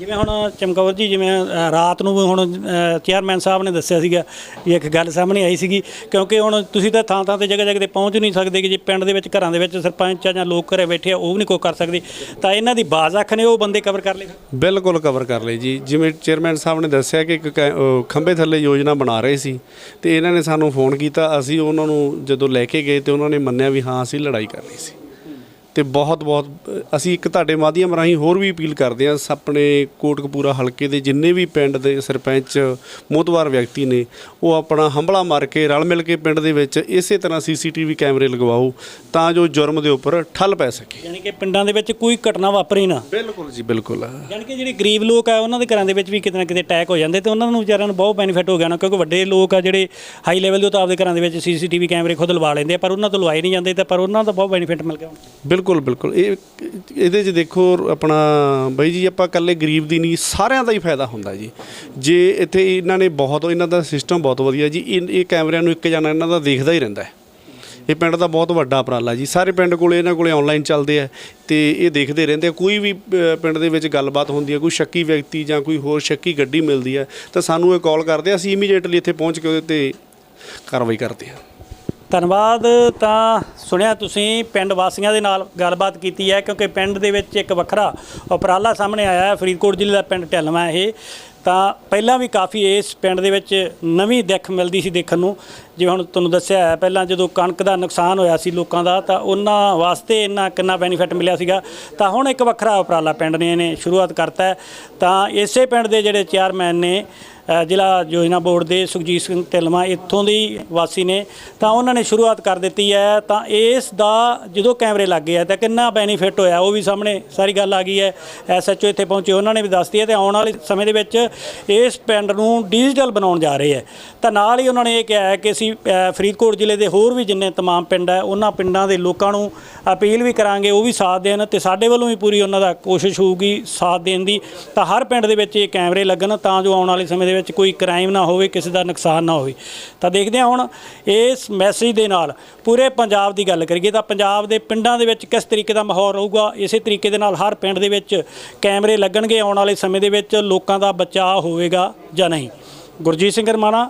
ਜਿਵੇਂ ਹੁਣ ਚਮਕੌਰ ਜੀ ਜਿਵੇਂ ਅ, ਰਾਤ ਨੂੰ ਹੁਣ ਅ, ਚੇਅਰਮੈਨ ਸਾਹਿਬ ਨੇ ਦੱਸਿਆ ਸੀਗਾ ਵੀ ਇੱਕ ਗੱਲ ਸਾਹਮਣੇ ਆਈ ਸੀਗੀ ਕਿਉਂਕਿ ਹੁਣ ਤੁਸੀਂ ਤਾਂ ਥਾਂ ਥਾਂ ਤੇ ਜਗ੍ਹਾ ਜਗ੍ਹਾ ਤੇ ਪਹੁੰਚ ਨਹੀਂ ਸਕਦੇ ਕਿ ਜੇ ਪਿੰਡ ਦੇ ਵਿੱਚ ਘਰਾਂ ਦੇ ਵਿੱਚ ਸਰਪੰਚ ਆ ਜਾਂ ਲੋਕ ਘਰੇ ਬੈਠੇ ਆ ਉਹ ਵੀ ਨਹੀਂ ਕੋਈ ਕਰ ਸਕਦੇ। ਤਾਂ ਇਹਨਾਂ ਦੀ ਬਾਜ਼ ਅੱਖ ਨੇ ਉਹ ਬੰਦੇ ਕਵਰ ਕਰ ਲਏ। ਬਿਲਕੁਲ ਕਵਰ ਕਰ ਲਈ ਜੀ। ਜਿਵੇਂ ਚੇਅਰਮੈਨ ਸਾਹਿਬ ਨੇ ਦੱਸਿਆ ਕਿ ਇੱਕ ਕੈ- ਅਹ ਖੰਭੇ ਥੱਲੇ ਯੋਜਨਾ ਬਣਾ ਰਹੇ ਸੀ ਤੇ ਇਹਨਾਂ ਨੇ ਸਾਨੂੰ ਫੋਨ ਕੀਤਾ ਅਸੀਂ ਉਹਨਾਂ ਨੂੰ ਜਦੋਂ ਲੈ ਕੇ ਗਏ ਤੇ ਉਹਨਾਂ ਨੇ ਮੰਨਿਆ ਵੀ ਹਾਂ ਅਸੀਂ ਲੜਾਈ ਕਰਨੀ ਸੀ। ਤੇ ਬਹੁਤ ਬਹੁਤ ਅਸੀਂ ਇੱਕ ਤੁਹਾਡੇ ਮਾਧਿਅਮ ਰਾਹੀਂ ਹੋਰ ਵੀ ਅਪੀਲ ਕਰਦੇ ਹਾਂ ਆਪਣੇ ਕੋਟਕਪੂਰਾ ਹਲਕੇ ਦੇ ਜਿੰਨੇ ਵੀ ਪਿੰਡ ਦੇ ਸਰਪੰਚ ਮੋਤਵਾਰ ਵਿਅਕਤੀ ਨੇ ਉਹ ਆਪਣਾ ਹੰਬਲਾ ਮਾਰ ਕੇ ਰਲ ਮਿਲ ਕੇ ਪਿੰਡ ਦੇ ਵਿੱਚ ਇਸੇ ਤਰ੍ਹਾਂ ਸੀਸੀਟੀਵੀ ਕੈਮਰੇ ਲਗਵਾਓ ਤਾਂ ਜੋ ਜੁਰਮ ਦੇ ਉੱਪਰ ਠੱਲ ਪੈ ਸਕੇ। ਯਾਨੀ ਕਿ ਪਿੰਡਾਂ ਦੇ ਵਿੱਚ ਕੋਈ ਘਟਨਾ ਵਾਪਰੇ ਨਾ। ਬਿਲਕੁਲ ਜੀ ਬਿਲਕੁਲ। ਯਾਨੀ ਕਿ ਜਿਹੜੇ ਗਰੀਬ ਲੋਕ ਆ ਉਹਨਾਂ ਦੇ ਘਰਾਂ ਦੇ ਵਿੱਚ ਵੀ ਕਿਤੇ ਨਾ ਕਿਤੇ ਅਟੈਕ ਹੋ ਜਾਂਦੇ ਤੇ ਉਹਨਾਂ ਨੂੰ ਵਿਚਾਰਿਆਂ ਨੂੰ ਬਹੁਤ ਬੈਨੀਫਿਟ ਹੋ ਗਿਆ ਨਾ ਕਿਉਂਕਿ ਵੱਡੇ ਲੋਕ ਆ ਜਿਹੜੇ ਹਾਈ ਲੈਵਲ ਦੇ ਉਹ ਤਾਂ ਆਪਦੇ ਘਰਾਂ ਦੇ ਵਿੱਚ ਸੀਸੀਟੀਵੀ ਕੈਮਰੇ ਖੁਦ ਲਵਾ ਲੈਂਦੇ ਆ ਪਰ ਉਹਨਾਂ ਤੋਂ ਲਵਾਏ ਨਹੀਂ ਜਾਂਦੇ ਤੇ ਪਰ ਉਹਨਾਂ ਦਾ ਬਹੁਤ ਬੈਨੀਫਿਟ ਮਿਲ ਗਿਆ ਬਿਲਕੁਲ ਬਿਲਕੁਲ ਬਿਲਕੁਲ। ਇਹ ਇਹਦੇ 'ਚ ਦੇਖੋ, ਆਪਣਾ ਬਾਈ ਜੀ, ਆਪਾਂ ਇਕੱਲੇ ਗਰੀਬ ਦੀ ਨਹੀਂ, ਸਾਰਿਆਂ ਦਾ ਹੀ ਫਾਇਦਾ ਹੁੰਦਾ ਜੀ। ਜੇ ਇੱਥੇ ਇਹਨਾਂ ਨੇ ਬਹੁਤ, ਇਹਨਾਂ ਦਾ ਸਿਸਟਮ ਬਹੁਤ ਵਧੀਆ ਜੀ, ਇਹ ਇਹ ਕੈਮਰਿਆਂ ਨੂੰ ਇੱਕ ਜਣਾ ਇਹਨਾਂ ਦਾ ਦੇਖਦਾ ਹੀ ਰਹਿੰਦਾ ਹੈ। ਇਹ ਪਿੰਡ ਦਾ ਬਹੁਤ ਵੱਡਾ ਉਪਰਾਲਾ ਜੀ। ਸਾਰੇ ਪਿੰਡ ਕੋਲੇ, ਇਹਨਾਂ ਕੋਲੇ ਆਨਲਾਈਨ ਚੱਲਦੇ ਆ ਤੇ ਇਹ ਦੇਖਦੇ ਰਹਿੰਦੇ ਆ। ਕੋਈ ਵੀ ਪਿੰਡ ਦੇ ਵਿੱਚ ਗੱਲਬਾਤ ਹੁੰਦੀ ਹੈ ਕੋਈ ਸ਼ੱਕੀ ਵਿਅਕਤੀ ਜਾਂ ਕੋਈ ਹੋਰ ਸ਼ੱਕੀ ਗੱਡੀ ਮਿਲਦੀ ਹੈ ਤਾਂ ਸਾਨੂੰ ਇਹ ਕਾਲ ਕਰਦੇ ਆ। ਅਸੀਂ ਇਮੀਡੀਏਟਲੀ ਇੱਥੇ ਪਹੁੰਚ ਕੇ ਉਹਦੇ ਤੇ ਕਾਰਵਾਈ ਕਰਦੇ ਹਾਂ ਧੰਨਵਾਦ। ਤਾਂ ਸੁਣਿਆ ਤੁਸੀਂ, ਪਿੰਡ ਵਾਸੀਆਂ ਦੇ ਨਾਲ ਗੱਲਬਾਤ ਕੀਤੀ ਹੈ, ਕਿਉਂਕਿ ਪਿੰਡ ਦੇ ਵਿੱਚ ਇੱਕ ਵੱਖਰਾ ਉਪਰਾਲਾ ਸਾਹਮਣੇ ਆਇਆ ਹੈ, ਫਰੀਦਕੋਟ ਜ਼ਿਲ੍ਹੇ ਦਾ ਪਿੰਡ ਢਿਲਮਾ ਇਹ। ਤਾਂ ਪਹਿਲਾਂ ਵੀ ਕਾਫੀ ਇਸ ਪਿੰਡ ਦੇ ਵਿੱਚ ਨਵੀਂ ਦਿੱਖ ਮਿਲਦੀ ਸੀ ਦੇਖਣ ਨੂੰ। ਜਿਵੇਂ ਹੁਣ ਤੁਹਾਨੂੰ ਦੱਸਿਆ ਹੈ, ਪਹਿਲਾਂ ਜਦੋਂ ਕਣਕ ਦਾ ਨੁਕਸਾਨ ਹੋਇਆ ਸੀ ਲੋਕਾਂ ਦਾ, ਤਾਂ ਉਹਨਾਂ ਵਾਸਤੇ ਇੰਨਾ ਕਿੰਨਾ ਬੈਨੀਫਿਟ ਮਿਲਿਆ ਸੀਗਾ। ਤਾਂ ਹੁਣ ਇੱਕ ਵੱਖਰਾ ਉਪਰਾਲਾ ਪਿੰਡ ਨੇ ਇਹਨੇ ਸ਼ੁਰੂਆਤ ਕਰਤਾ ਤਾਂ ਇਸੇ ਪਿੰਡ ਦੇ ਜਿਹੜੇ ਚੇਅਰਮੈਨ ਨੇ ਜ਼ਿਲ੍ਹਾ ਯੋਜਨਾ ਬੋਰਡ ਦੇ ਸੁਖਜੀਤ ਸਿੰਘ ਢਿਲਮਾ ਇੱਥੋਂ ਦੀ ਵਾਸੀ ਨੇ, ਤਾਂ ਉਹਨਾਂ ਨੇ ਸ਼ੁਰੂਆਤ ਕਰ ਦਿੱਤੀ ਹੈ। ਤਾਂ ਇਸ ਦਾ ਜਦੋਂ ਕੈਮਰੇ ਲੱਗੇ ਆ, ਤਾਂ ਕਿੰਨਾ ਬੈਨੀਫਿਟ ਹੋਇਆ, ਉਹ ਵੀ ਸਾਹਮਣੇ ਸਾਰੀ ਗੱਲ ਆ ਗਈ ਹੈ। ਐਸਐਚਓ ਇੱਥੇ ਪਹੁੰਚੇ, ਉਹਨਾਂ ਨੇ ਵੀ ਦੱਸਤੀ ਹੈ, ਤੇ ਆਉਣ ਵਾਲੇ ਸਮੇਂ ਦੇ ਵਿੱਚ ਇਸ ਪਿੰਡ ਨੂੰ ਡਿਜੀਟਲ ਬਣਾਉਣ ਜਾ ਰਹੇ ਹੈ। ਤਾਂ ਨਾਲ ਹੀ ਉਹਨਾਂ ਨੇ ਇਹ ਕਿਹਾ ਹੈ ਕਿ ਅਸੀਂ ਅ, ਫਰੀਦਕੋਟ ਜ਼ਿਲ੍ਹੇ ਦੇ ਹੋਰ ਵੀ ਜਿੰਨੇ तमाम ਪਿੰਡ ਹੈ ਉਹਨਾਂ ਪਿੰਡਾਂ ਦੇ ਲੋਕਾਂ ਨੂੰ ਅਪੀਲ ਵੀ ਕਰਾਂਗੇ ਉਹ ਵੀ ਸਾਥ ਦੇਣ ਤੇ ਸਾਡੇ ਵੱਲੋਂ ਵੀ ਪੂਰੀ ਉਹਨਾਂ ਦਾ ਕੋਸ਼ਿਸ਼ ਹੋਊਗੀ ਸਾਥ ਦੇਣ ਦੀ ਤਾਂ ਹਰ ਪਿੰਡ ਦੇ ਵਿੱਚ ਇਹ ਕੈਮਰੇ ਲੱਗਣ ਤਾਂ ਜੋ ਆਉਣ ਵਾਲੇ ਸਮੇਂ ਦੇ ਵਿੱਚ ਕੋਈ ਕ੍ਰਾਈਮ ਨਾ ਹੋਵੇ ਕਿਸੇ ਦਾ ਨੁਕਸਾਨ ਨਾ ਹੋਵੇ ਤਾਂ ਦੇਖਦੇ ਹਾਂ ਹੁਣ ਇਸ ਮੈਸੇਜ ਦੇ ਨਾਲ ਪੂਰੇ ਪੰਜਾਬ ਦੀ ਗੱਲ ਕਰੀਏ ਤਾਂ ਪੰਜਾਬ ਦੇ ਪਿੰਡਾਂ ਦੇ ਵਿੱਚ ਕਿਸ ਤਰੀਕੇ ਦਾ ਮਾਹੌਲ ਰਹੂਗਾ ਇਸੇ ਤਰੀਕੇ ਦੇ ਨਾਲ ਹਰ ਪਿੰਡ ਦੇ ਵਿੱਚ ਕੈਮਰੇ ਲੱਗਣਗੇ ਆਉਣ ਵਾਲੇ ਸਮੇਂ ਦੇ ਵਿੱਚ ਲੋਕਾਂ ਦਾ ਬਚਾਅ ਹੋਵੇਗਾ ਜਾਂ ਨਹੀਂ ਗੁਰਜੀਤ ਸਿੰਘ ਰਮਾਣਾ